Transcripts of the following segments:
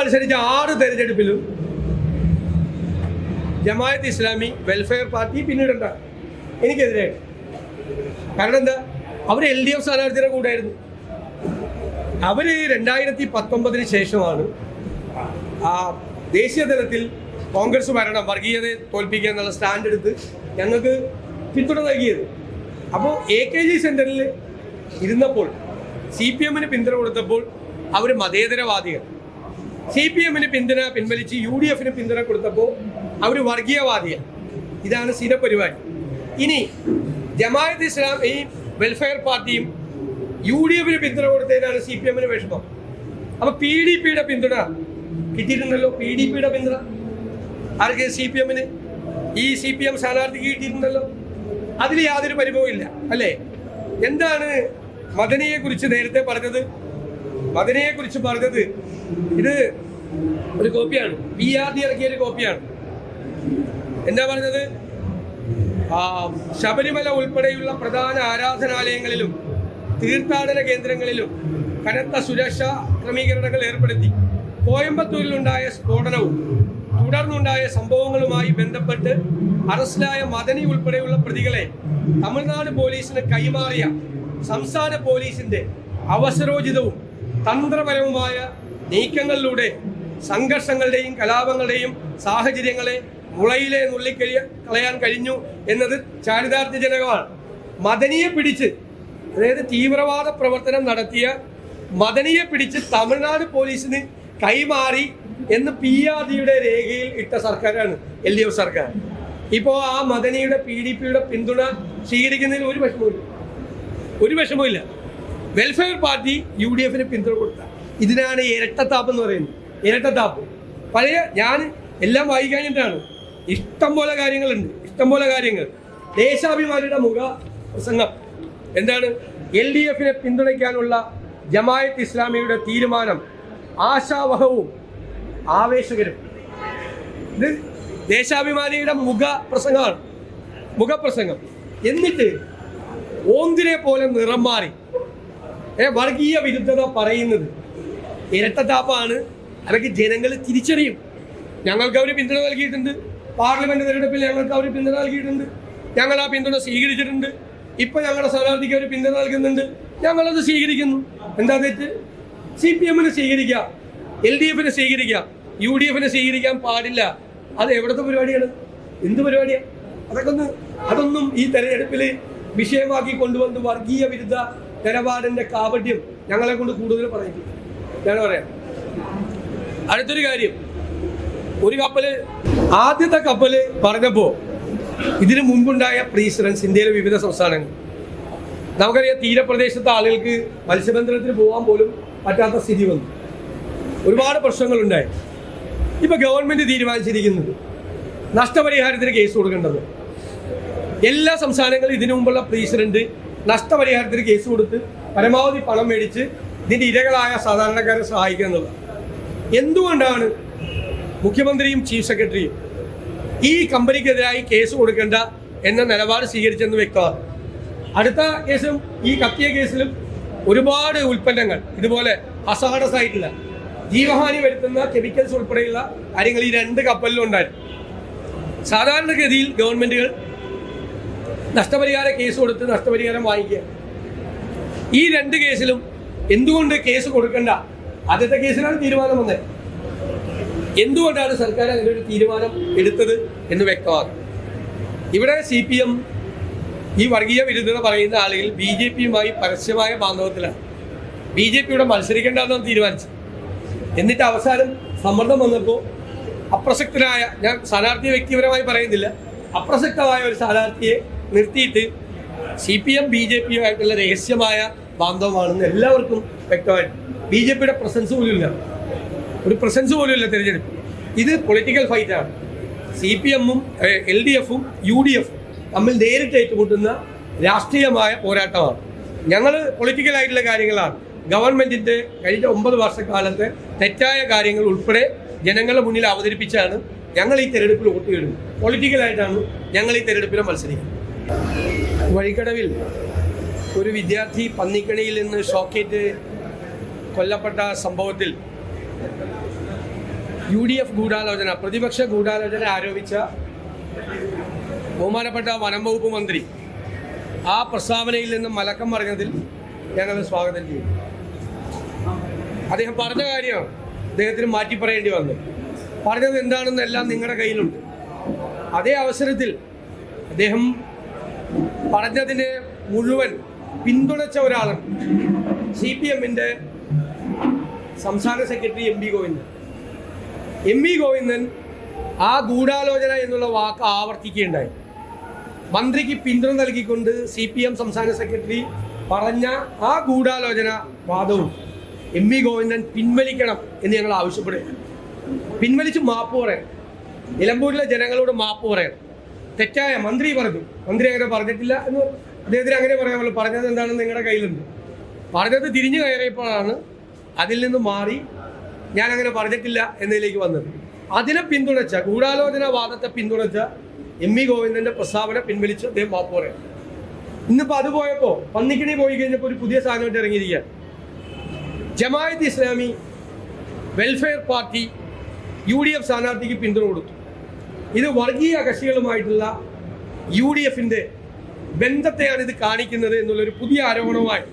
അനുസരിച്ച് ആറ് തെരഞ്ഞെടുപ്പിലും ജമായത്ത് ഇസ്ലാമി വെൽഫെയർ പാർട്ടി പിന്നീടുണ്ട എനിക്കെതിരെ. കാരണം എന്താ? അവർ എൽ ഡി എഫ് സ്ഥാനാർത്ഥിയുടെ കൂടെയായിരുന്നു. അവർ രണ്ടായിരത്തി പത്തൊമ്പതിന് ശേഷമാണ് ആ ദേശീയ തലത്തിൽ കോൺഗ്രസ് ഭരണം വർഗീയതയെ തോൽപ്പിക്കുക എന്നുള്ള സ്റ്റാൻഡ് എടുത്ത് ഞങ്ങൾക്ക് പിന്തുണ നൽകിയത്. അപ്പോൾ എ കെ ജി സെന്ററിൽ ഇരുന്നപ്പോൾ സി പി എമ്മിന് പിന്തുണ കൊടുത്തപ്പോൾ അവർ മതേതരവാദികൾ. സി പി എമ്മിന് പിന്തുണ പിൻവലിച്ച് യു ഡി എഫിന് പിന്തുണ കൊടുത്തപ്പോൾ അവർ വർഗീയവാദിയാണ് ഇതാണ് സ്ഥിര പരിപാടി ഇനി ജമായത്ത് ഇസ്ലാം ഈ വെൽഫെയർ പാർട്ടിയും യു ഡി എഫിന് പിന്തുണ കൊടുത്തതിനാണ് സി പി എമ്മിന് വിഷമം. അപ്പൊ പി ഡി പിയുടെ പിന്തുണ കിട്ടിയിട്ടുണ്ടല്ലോ? പി ഡി പിയുടെ പിന്തുണ. ആർക്ക് സി പി എമ്മിന്? ഈ സി പി എം സ്ഥാനാർത്ഥിക്ക് കിട്ടിയിട്ടുണ്ടല്ലോ? അതിൽ യാതൊരു പരിഭവമില്ല അല്ലേ? എന്താണ് മദനിയെ കുറിച്ച് നേരത്തെ പറഞ്ഞത്? മദനിയെ കുറിച്ച് പറഞ്ഞത് ഇത് ഒരു കോപ്പിയാണ്. പി ആർ ഡി ഇറക്കിയ ഒരു കോപ്പിയാണ്. എന്താ പറഞ്ഞത്? ശബരിമല ഉൾപ്പെടെയുള്ള പ്രധാന ആരാധനാലയങ്ങളിലും തീർത്ഥാടന കേന്ദ്രങ്ങളിലും കനത്ത സുരക്ഷാ ക്രമീകരണങ്ങൾ ഏർപ്പെടുത്തി. കോയമ്പത്തൂരിലുണ്ടായ സ്ഫോടനവും തുടർന്നുണ്ടായ സംഭവങ്ങളുമായി ബന്ധപ്പെട്ട് അറസ്റ്റിലായ മദനി ഉൾപ്പെടെയുള്ള പ്രതികളെ തമിഴ്നാട് പോലീസിന് കൈമാറിയ സംസ്ഥാന പോലീസിന്റെ അവസരോചിതവും തന്ത്രപരവുമായ നീക്കങ്ങളിലൂടെ സംഘർഷങ്ങളുടെയും കലാപങ്ങളുടെയും സാഹചര്യങ്ങളെ മുളയിലെ നുള്ളിക്കഴിയ കളയാൻ കഴിഞ്ഞു എന്നത് ചാരിതാർത്ഥ്യജനകമാണ് മദനിയെ പിടിച്ച് അതായത് തീവ്രവാദ പ്രവർത്തനം നടത്തിയ മദനിയെ പിടിച്ച് തമിഴ്നാട് പോലീസിന് കൈമാറി എന്ന് പി ആർ ഡിയുടെ രേഖയിൽ ഇട്ട സർക്കാരാണ് എൽ ഡി എഫ് സർക്കാർ. ഇപ്പോൾ ആ മദനിയുടെ പി ഡി പിയുടെ പിന്തുണ സ്വീകരിക്കുന്നതിൽ ഒരു വിഷമവും ഒരു വിഷമവുമില്ല. വെൽഫെയർ പാർട്ടി യു ഡി എഫിന് പിന്തുണ കൊടുത്ത. ഇതിനാണ് ഇരട്ടത്താപ്പ് എന്ന് പറയുന്നത്. ഇരട്ടത്താപ്പ് പഴയ ഞാൻ എല്ലാം വായിക്കാഞ്ഞിട്ടാണ് ഇഷ്ടം പോലെ കാര്യങ്ങളുണ്ട്. ഇഷ്ടം പോലെ കാര്യങ്ങൾ. ദേശാഭിമാനിയുടെ മുഖ പ്രസംഗം. എന്താണ്? എൽ ഡി എഫിനെ പിന്തുണയ്ക്കാനുള്ള ജമായത്ത് ഇസ്ലാമിയുടെ തീരുമാനം ആശാവഹവും ആവേശകരും. ഇത് ദേശാഭിമാനിയുടെ മുഖ പ്രസംഗമാണ്. മുഖപ്രസംഗം എന്നിട്ട് ഓന്തിനെ പോലെ നിറം മാറി. വർഗീയ വിരുദ്ധത പറയുന്നത്. ഇരട്ടത്താപ്പാണ് അതൊക്കെ ജനങ്ങൾ തിരിച്ചറിയും. ഞങ്ങൾക്ക് അവർ പിന്തുണ നൽകിയിട്ടുണ്ട്. പാർലമെന്റ് തെരഞ്ഞെടുപ്പിൽ ഞങ്ങൾക്ക് അവർ പിന്തുണ നൽകിയിട്ടുണ്ട്. ഞങ്ങൾ ആ പിന്തുണ സ്വീകരിച്ചിട്ടുണ്ട്. ഇപ്പൊ ഞങ്ങളുടെ സ്ഥാനാർത്ഥിക്ക് അവർ പിന്തുണ നൽകുന്നുണ്ട്. ഞങ്ങളത് സ്വീകരിക്കുന്നു. എന്താ തെറ്റ്? സി പി എമ്മിന് സ്വീകരിക്കാം. എൽ ഡി എഫിനെ സ്വീകരിക്കാം. യു ഡി എഫിനെ സ്വീകരിക്കാൻ പാടില്ല. അത് എവിടുത്തെ പരിപാടിയാണ്? എന്ത് പരിപാടിയാണ് അതൊക്കെ ഒന്ന് അതൊന്നും ഈ തെരഞ്ഞെടുപ്പിൽ വിഷയമാക്കി കൊണ്ടുവന്ന് വർഗീയ വിരുദ്ധ നിലപാടിന്റെ കാപട്യം ഞങ്ങളെ കൊണ്ട് കൂടുതൽ പറയിപ്പിക്കും ഞാൻ പറയാം. അടുത്തൊരു കാര്യം. ഒരു കപ്പൽ ആദ്യത്തെ കപ്പൽ പറഞ്ഞപ്പോ ഇതിനു മുമ്പുണ്ടായ പ്രീസിഡൻസ് ഇന്ത്യയിലെ വിവിധ സംസ്ഥാനങ്ങൾ. നമുക്കറിയാം തീരപ്രദേശത്തെ ആളുകൾക്ക് മത്സ്യബന്ധനത്തിന് പോകാൻ പോലും പറ്റാത്ത സ്ഥിതി വന്നു. ഒരുപാട് പ്രശ്നങ്ങളുണ്ടായി ഇപ്പൊ ഗവൺമെന്റ് തീരുമാനിച്ചിരിക്കുന്നത് നഷ്ടപരിഹാരത്തിന് കേസ് കൊടുക്കേണ്ടത്. എല്ലാ സംസ്ഥാനങ്ങളും ഇതിനു മുമ്പുള്ള പ്രസിഡന്റ് നഷ്ടപരിഹാരത്തിന് കേസ് കൊടുത്ത് പരമാവധി പണം മേടിച്ച് ഇതിന്റെ ഇരകളായ സാധാരണക്കാരെ സഹായിക്കുക എന്നുള്ളത്. എന്തുകൊണ്ടാണ് മുഖ്യമന്ത്രിയും ചീഫ് സെക്രട്ടറിയും ഈ കമ്പനിക്കെതിരായി കേസ് കൊടുക്കേണ്ട എന്ന നിലപാട് സ്വീകരിച്ചെന്ന് വ്യക്തമാണ്. അടുത്ത കേസും ഈ കത്തിയ കേസിലും ഒരുപാട് ഉൽപ്പന്നങ്ങൾ ഇതുപോലെ ഹസാഡസ് ആയിട്ടുള്ള ജീവഹാനി വരുത്തുന്ന കെമിക്കൽസ് ഉൾപ്പെടെയുള്ള കാര്യങ്ങൾ ഈ രണ്ട് കപ്പലിലും ഉണ്ടായിരുന്നു സാധാരണഗതിയിൽ ഗവൺമെന്റുകൾ നഷ്ടപരിഹാര കേസ് കൊടുത്ത് നഷ്ടപരിഹാരം വാങ്ങിക്കുക. ഈ രണ്ട് കേസിലും എന്തുകൊണ്ട് കേസ് കൊടുക്കണ്ട? ആദ്യത്തെ കേസിലാണ് തീരുമാനം വന്നത്. എന്തുകൊണ്ടാണ് സർക്കാർ അങ്ങനെ ഒരു തീരുമാനം എടുത്തത് എന്ന് വ്യക്തമാക്കും ഇവിടെ സി പി എം ഈ വർഗീയ വിരുദ്ധത പറയുന്ന ആളുകൾ ബി ജെ പിയുമായി പരസ്യമായ ബാന്ധവത്തിലാണ് ബി ജെ പിയുടെ മത്സരിക്കേണ്ടെന്നാണ് തീരുമാനിച്ചത്. എന്നിട്ട് അവസാനം സമ്മർദ്ദം വന്നപ്പോൾ അപ്രസക്തനായ ഞാൻ സ്ഥാനാർത്ഥിയെ വ്യക്തിപരമായി പറയുന്നില്ല അപ്രസക്തമായ ഒരു സ്ഥാനാർത്ഥിയെ നിർത്തിയിട്ട് C P M B J പിയുമായിട്ടുള്ള രഹസ്യമായ ബാന്ധവമാണെന്ന് എല്ലാവർക്കും വ്യക്തമായിട്ട് ബി ജെ പിയുടെ പ്രസൻസ് പോലും ഇല്ല ഒരു പ്രസൻസ് പോലും ഇല്ല തിരഞ്ഞെടുപ്പ് ഇത് പൊളിറ്റിക്കൽ ഫൈറ്റാണ് സി പി എമ്മും എൽ ഡി എഫും യു ഡി എഫും തമ്മിൽ നേരിട്ട് ഏറ്റുമുട്ടുന്ന രാഷ്ട്രീയമായ പോരാട്ടമാണ്. ഞങ്ങൾ പൊളിറ്റിക്കലായിട്ടുള്ള കാര്യങ്ങളാണ്. ഗവൺമെന്റിന്റെ കഴിഞ്ഞ ഒമ്പത് വർഷക്കാലത്തെ തെറ്റായ കാര്യങ്ങൾ ഉൾപ്പെടെ ജനങ്ങളുടെ മുന്നിൽ അവതരിപ്പിച്ചാണ് ഞങ്ങൾ ഈ തെരഞ്ഞെടുപ്പിൽ വോട്ട് ചെയ്യുന്നത് പൊളിറ്റിക്കലായിട്ടാണ് ഞങ്ങൾ ഈ തെരഞ്ഞെടുപ്പിൽ മത്സരിക്കുന്നത്. വഴിക്കടവിൽ ഒരു വിദ്യാർത്ഥി പന്നിക്കണിയിൽ നിന്ന് ഷോക്കേറ്റ് കൊല്ലപ്പെട്ട സംഭവത്തിൽ യു ഡി എഫ് ഗൂഢാലോചന പ്രതിപക്ഷ ഗൂഢാലോചന ആരോപിച്ച ബഹുമാനപ്പെട്ട വനം വകുപ്പ് മന്ത്രി ആ പ്രസ്താവനയിൽ നിന്ന് മലക്കം പറഞ്ഞതിൽ ഞാനത് സ്വാഗതം ചെയ്യും അദ്ദേഹം പറഞ്ഞ കാര്യം അദ്ദേഹത്തിന് മാറ്റി പറയേണ്ടി വന്നു. പറഞ്ഞത് എന്താണെന്നെല്ലാം നിങ്ങളുടെ കയ്യിലുണ്ട്. അതേ അവസരത്തിൽ അദ്ദേഹം പറഞ്ഞതിന് മുഴുവൻ പിന്തുണച്ച ഒരാളാണ് സി പി എമ്മിന്റെ സംസ്ഥാന secretary M V Govindan. M V Govindan ആ ഗൂഢാലോചന എന്നുള്ള വാക്ക് ആവർത്തിക്കുകയുണ്ടായി. മന്ത്രിക്ക് പിന്തുണ നൽകിക്കൊണ്ട് സി പി എം സംസ്ഥാന സെക്രട്ടറി പറഞ്ഞ ആ ഗൂഢാലോചന വാദവും എം വി ഗോവിന്ദൻ പിൻവലിക്കണം എന്ന് ഞങ്ങൾ ആവശ്യപ്പെടുകയാണ്. പിൻവലിച്ച് മാപ്പ് പറയണം നിലമ്പൂരിലെ ജനങ്ങളോട് മാപ്പ് പറയണം തെറ്റായ മന്ത്രി പറഞ്ഞു. മന്ത്രി അങ്ങനെ പറഞ്ഞിട്ടില്ല എന്ന് അദ്ദേഹത്തിന് അങ്ങനെ പറയാമല്ലോ പറഞ്ഞത് എന്താണെന്ന് നിങ്ങളുടെ കയ്യിലുണ്ട്. പറഞ്ഞത് തിരിഞ്ഞു കയറിയപ്പോഴാണ് അതിൽ നിന്ന് മാറി ഞാൻ അങ്ങനെ പറഞ്ഞിട്ടില്ല എന്നതിലേക്ക് വന്നത്. അതിനെ പിന്തുണച്ച ഗൂഢാലോചന വാദത്തെ പിന്തുണച്ച എം വി ഗോവിന്ദന്റെ പ്രസ്താവന പിൻവലിച്ച് അദ്ദേഹം മാപ്പ് പറയാം. ഇന്നിപ്പോൾ അത് പോയപ്പോൾ പന്നിക്കിണി പോയി കഴിഞ്ഞപ്പോൾ ഒരു പുതിയ സാധനമായിട്ട് ഇറങ്ങിയിരിക്കുകയാണ്. Jamaat Islami welfare party U D F സ്ഥാനാർത്ഥിക്ക് പിന്തുണ കൊടുത്തു. ഇത് വർഗീയ കക്ഷികളുമായിട്ടുള്ള യു ഡി എഫിന്റെ ബന്ധത്തെയാണ് ഇത് കാണിക്കുന്നത് എന്നുള്ളൊരു പുതിയ ആരോപണവുമായി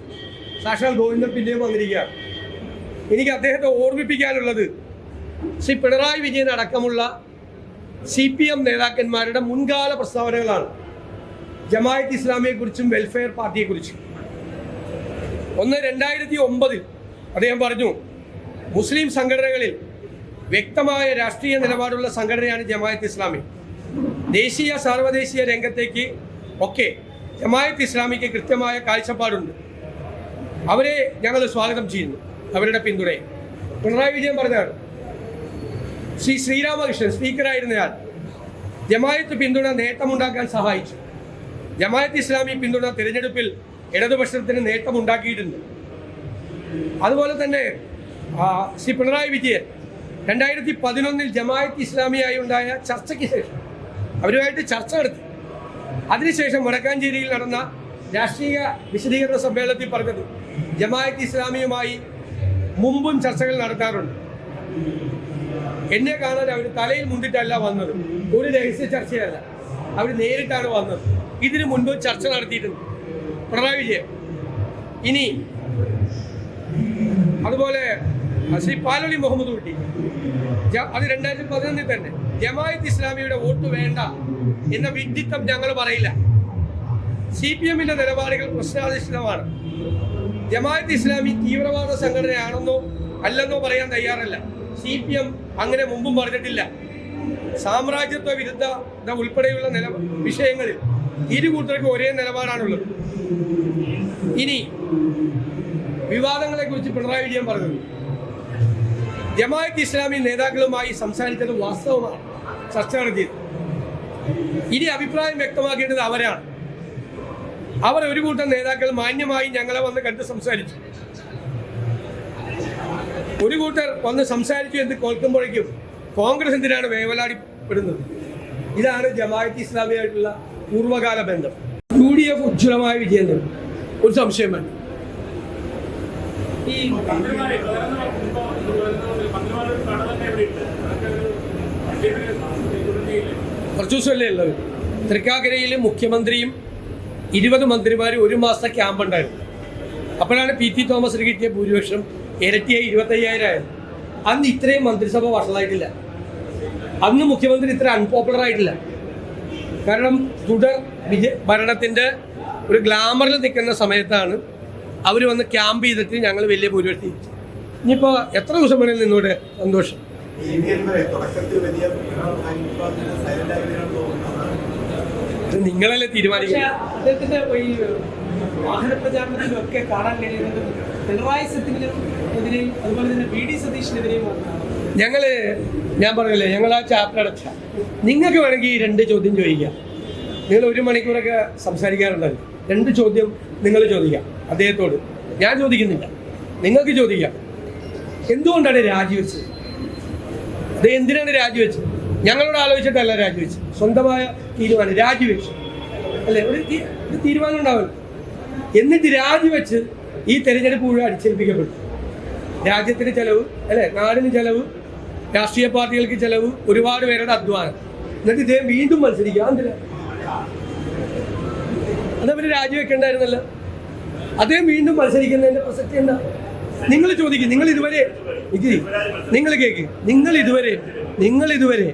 സാക്ഷാൽ ഗോവിന്ദൻ പിന്നെയും വന്നിരിക്കുകയാണ്. എനിക്ക് അദ്ദേഹത്തെ ഓർമ്മിപ്പിക്കാനുള്ളത് ശ്രീ പിണറായി വിജയൻ അടക്കമുള്ള സി പി എം നേതാക്കന്മാരുടെ മുൻകാല പ്രസ്താവനകളാണ്. ജമായത്ത് ഇസ്ലാമിയെക്കുറിച്ചും വെൽഫെയർ പാർട്ടിയെക്കുറിച്ചും. ഒന്ന് രണ്ടായിരത്തി ഒമ്പതിൽ അദ്ദേഹം പറഞ്ഞു മുസ്ലിം സംഘടനകളിൽ വ്യക്തമായ രാഷ്ട്രീയ നിലപാടുള്ള സംഘടനയാണ് ജമായത്ത് ഇസ്ലാമി. ദേശീയ സാർവദേശീയ രംഗത്തേക്ക് ഒക്കെ ജമായത്ത് ഇസ്ലാമിക്ക് കൃത്യമായ കാഴ്ചപ്പാടുണ്ട്. അവരെ ഞങ്ങൾ സ്വാഗതം ചെയ്യുന്നു അവരുടെ പിന്തുണയെ. പിണറായി വിജയൻ പറഞ്ഞാണ് ശ്രീ ശ്രീരാമകൃഷ്ണൻ സ്പീക്കറായിരുന്നയാൾ ജമായത്ത് പിന്തുണ നേട്ടമുണ്ടാക്കാൻ സഹായിച്ചു. ജമായത്ത് ഇസ്ലാമി പിന്തുണ തിരഞ്ഞെടുപ്പിൽ ഇടതുപക്ഷത്തിന് നേട്ടമുണ്ടാക്കിയിട്ടുണ്ട്. അതുപോലെ തന്നെ ശ്രീ പിണറായി വിജയൻ രണ്ടായിരത്തി പതിനൊന്നിൽ ജമായത്ത് ഇസ്ലാമിയായി ഉണ്ടായ ചർച്ചയ്ക്ക് ശേഷം അവരുമായിട്ട് ചർച്ച നടത്തി. അതിനുശേഷം വടക്കാഞ്ചേരിയിൽ നടന്ന രാഷ്ട്രീയ വിശദീകരണ സമ്മേളനത്തിൽ പറഞ്ഞത് ജമായത്ത് ഇസ്ലാമിയുമായി മുമ്പും ചർച്ചകൾ നടത്താറുണ്ട്. എന്നെ കാണാൻ അവർ തലയിൽ മുണ്ടിട്ടല്ല വന്നത്. ഒരു രഹസ്യ ചർച്ചയല്ല. അവർ നേരിട്ടാണ് വന്നത്. ഇതിനു മുൻപ് ചർച്ച നടത്തിയിട്ടുണ്ട്. പിണറായി വിജയൻ. ഇനി അതുപോലെ ശ്രീ പാലൊളി മുഹമ്മദ് കുട്ടി. അത് രണ്ടായിരത്തി പതിനൊന്നിൽ തന്നെ. ജമായത്ത് ഇസ്ലാമിയുടെ വോട്ട് വേണ്ട എന്ന വിഡിത്തം ഞങ്ങൾ പറയില്ല. സി പി എമ്മിന്റെ നിലപാടുകൾ പ്രശ്നാധിഷ്ഠിതമാണ്. ജമായത്ത് ഇസ്ലാമി തീവ്രവാദ സംഘടനയാണെന്നോ അല്ലെന്നോ പറയാൻ തയ്യാറല്ല. സി പി എം അങ്ങനെ മുമ്പും പറഞ്ഞിട്ടില്ല. സാമ്രാജ്യത്വ വിരുദ്ധ ഉൾപ്പെടെയുള്ള നില വിഷയങ്ങളിൽ ഇരു കൂട്ടർക്കും ഒരേ നിലപാടാണുള്ളത്. ഇനി വിവാദങ്ങളെ കുറിച്ച് പിണറായി വിജയൻ പറഞ്ഞത്. ജമാഅത്ത് ഇസ്ലാമി നേതാക്കളുമായി സംസാരിച്ചത് വാസ്തവമാണ്. ചർച്ച നടത്തിയത് ഇനി അഭിപ്രായം വ്യക്തമാക്കേണ്ടത് അവരാണ്. അവർ ഒരു കൂട്ടം നേതാക്കൾ മാന്യമായി ഞങ്ങളെ വന്ന് കണ്ട് സംസാരിച്ചു. ഒരു കൂട്ടർ വന്ന് സംസാരിച്ചു എന്ന് കേൾക്കുമ്പോഴേക്കും കോൺഗ്രസ് എന്തിനാണ് വേവലാടിപ്പെടുന്നത്? ഇതാണ് ജമാഅത്ത് ഇസ്ലാമിയായിട്ടുള്ള പൂർവകാല ബന്ധം. യു ഡി എഫ് ഉജ്ജ്വലമായ വിജയം ഒരു സംശയം വേണ്ട. ഈ കുറച്ച് ദിവസമല്ലേ ഉള്ളത്? തൃക്കാക്കരയിൽ മുഖ്യമന്ത്രിയും ഇരുപത് മന്ത്രിമാരും ഒരു മാസത്തെ ക്യാമ്പ് ഉണ്ടായിരുന്നു. അപ്പോഴാണ് പി ടി തോമസിന് കിട്ടിയ ഭൂരിപക്ഷം ഇരട്ടിയായി ഇരുപത്തയ്യായിരം ആയത്. അന്ന് ഇത്രയും മന്ത്രിസഭ വഷളായിട്ടില്ല. അന്ന് മുഖ്യമന്ത്രി ഇത്ര അൺപോപ്പുലർ ആയിട്ടില്ല. കാരണം തുടർ വിജയ ഭരണത്തിന്റെ ഒരു ഗ്ലാമറിൽ നിൽക്കുന്ന സമയത്താണ് അവർ വന്ന് ക്യാമ്പ് ചെയ്തിട്ട് ഞങ്ങൾ വലിയ ഭൂരിപക്ഷം. ഇനിയിപ്പോൾ എത്ര ദിവസം വരെ നിന്നോട് സന്തോഷം? നിങ്ങളല്ലേ തീരുമാനിക്കും അദ്ദേഹത്തിന്റെ ഈ വാഹന പ്രചാരണത്തിലും ഒക്കെ കാണാൻ കഴിയുന്നത് പിണറായി സത്യത്തിനും അതുപോലെ തന്നെ വി ഡി സതീഷിനെതിരെയും വന്നതാണ് ഞങ്ങൾ ഞാൻ പറഞ്ഞില്ലേ ഞങ്ങൾ ആ ചാപ്റ്റർ അടച്ച. നിങ്ങൾക്ക് വേണമെങ്കിൽ ഈ രണ്ട് ചോദ്യം ചോദിക്കാം. നിങ്ങൾ ഒരു മണിക്കൂറൊക്കെ സംസാരിക്കാറുണ്ടല്ലോ. രണ്ട് ചോദ്യം നിങ്ങൾ ചോദിക്കാം അദ്ദേഹത്തോട്. ഞാൻ ചോദിക്കുന്നില്ല. നിങ്ങൾക്ക് ചോദിക്കാം. എന്തുകൊണ്ടാണ് രാജിവെച്ചത്? അത് എന്തിനാണ് രാജിവെച്ചത്? ഞങ്ങളോട് ആലോചിച്ചിട്ടല്ല രാജിവെച്ചത്. സ്വന്തമായ തീരുമാനം രാജിവെച്ചു. അല്ലെ? ഒരു തീരുമാനം ഉണ്ടാവില്ല. എന്നിട്ട് രാജിവെച്ച് ഈ തെരഞ്ഞെടുപ്പ് മുഴുവൻ അടിച്ചേൽപ്പിക്കപ്പെട്ടു. രാജ്യത്തിന് ചെലവ് അല്ലെ? നാടിന് ചെലവ് രാഷ്ട്രീയ പാർട്ടികൾക്ക് ചെലവ് ഒരുപാട് പേരുടെ അധ്വാനം. എന്നിട്ട് ഇദ്ദേഹം വീണ്ടും മത്സരിക്കുക. എന്തിനാ അതവര് രാജിവെക്കണ്ടായിരുന്നല്ലോ. അദ്ദേഹം വീണ്ടും മത്സരിക്കുന്നതിന്റെ പ്രസക്തി എന്താ? നിങ്ങൾ ചോദിക്കും നിങ്ങൾ ഇതുവരെ നിങ്ങൾ കേക്ക് നിങ്ങൾ ഇതുവരെ നിങ്ങൾ ഇതുവരെ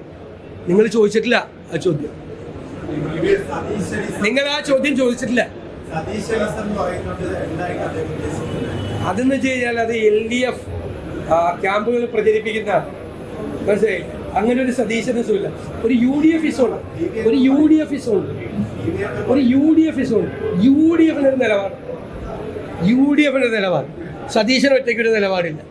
നിങ്ങൾ ചോദിച്ചിട്ടില്ല ആ ചോദ്യം. നിങ്ങൾ ആ ചോദ്യം ചോദിച്ചിട്ടില്ല. അതെന്ന് വെച്ച് കഴിഞ്ഞാൽ അത് എൽ ഡി എഫ് ക്യാമ്പുകൾ പ്രചരിപ്പിക്കുന്ന അങ്ങനെ ഒരു സതീശനസുമില്ല ഒരു യു ഡി എഫ് ഇസോണ്. ഒരു യു ഡി എഫ് ഇസോണ്. ഒരു യു ഡി എഫ് ഇസോണ്. യു ഡി എഫിന്റെ നിലപാട്. യു ഡി എഫിന്റെ നിലപാട്. സതീശൻ ഒറ്റയ്ക്ക് ഒരു നിലപാടില്ല.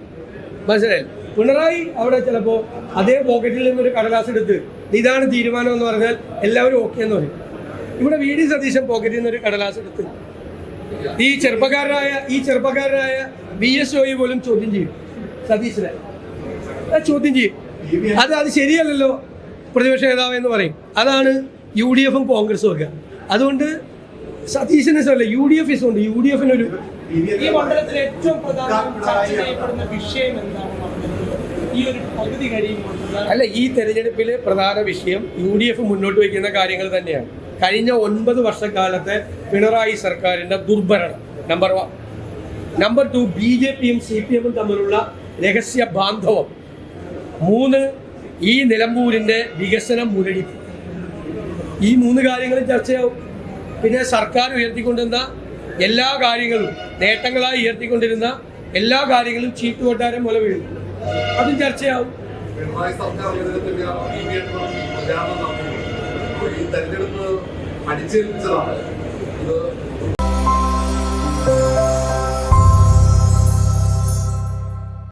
മനസ്സിലായി? പിണറായി അവിടെ ചിലപ്പോൾ അതേ പോക്കറ്റിൽ നിന്നൊരു കടലാസ് എടുത്ത് ഇതാണ് തീരുമാനം എന്ന് പറഞ്ഞാൽ എല്ലാവരും ഓക്കെ എന്ന് പറയും. ഇവിടെ വി ഡി സതീശൻ പോക്കറ്റിൽ നിന്നൊരു കടലാസ് എടുത്ത്. ഈ ചെറുപ്പക്കാരനായ ഈ ചെറുപ്പക്കാരനായ വി എസ് ഒ പോലും ചോദ്യം ചെയ്യും സതീശനെ. ചോദ്യം ചെയ്യും. അത് അത് ശരിയല്ലല്ലോ പ്രതിപക്ഷ നേതാവ് എന്ന് പറയും. അതാണ് യു ഡി എഫും കോൺഗ്രസും ഒക്കെ. അതുകൊണ്ട് സതീശനെ അല്ല യു ഡി എഫ് ഇസ് ഉണ്ട് യു ഡി എഫിനൊരു ഈ മണ്ഡലത്തിൽ ഏറ്റവും പ്രധാനം ചർച്ച ചെയ്യപ്പെടുന്ന വിഷയം എന്താണ് ഈ ഒരു പകുതി കഴിയുമ്പോൾ അല്ല ഈ തെരഞ്ഞെടുപ്പിലെ പ്രധാന വിഷയം യു ഡി എഫ് മുന്നോട്ട് വയ്ക്കുന്ന കാര്യങ്ങൾ തന്നെയാണ്. കഴിഞ്ഞ ഒൻപത് വർഷക്കാലത്തെ പിണറായി സർക്കാരിന്റെ ദുർഭരണം number one number two B J പിയും സി പി എമ്മും തമ്മിലുള്ള രഹസ്യ ബാന്ധവം. മൂന്ന് ഈ നിലമ്പൂരിന്റെ വികസനം മുരടിപ്പ്. ഈ മൂന്ന് കാര്യങ്ങളും ചർച്ചയാവും. പിന്നെ സർക്കാർ ഉയർത്തിക്കൊണ്ടിരുന്ന എല്ലാ കാര്യങ്ങളും നേട്ടങ്ങളായി ഉയർത്തിക്കൊണ്ടിരുന്ന എല്ലാ കാര്യങ്ങളും ചീട്ട് കൊട്ടാരം മുല വീഴും അതും ചർച്ചയാവും. തെരഞ്ഞെടുപ്പ് അടിച്ചേൽപ്പിച്ചതാണ് ഇത്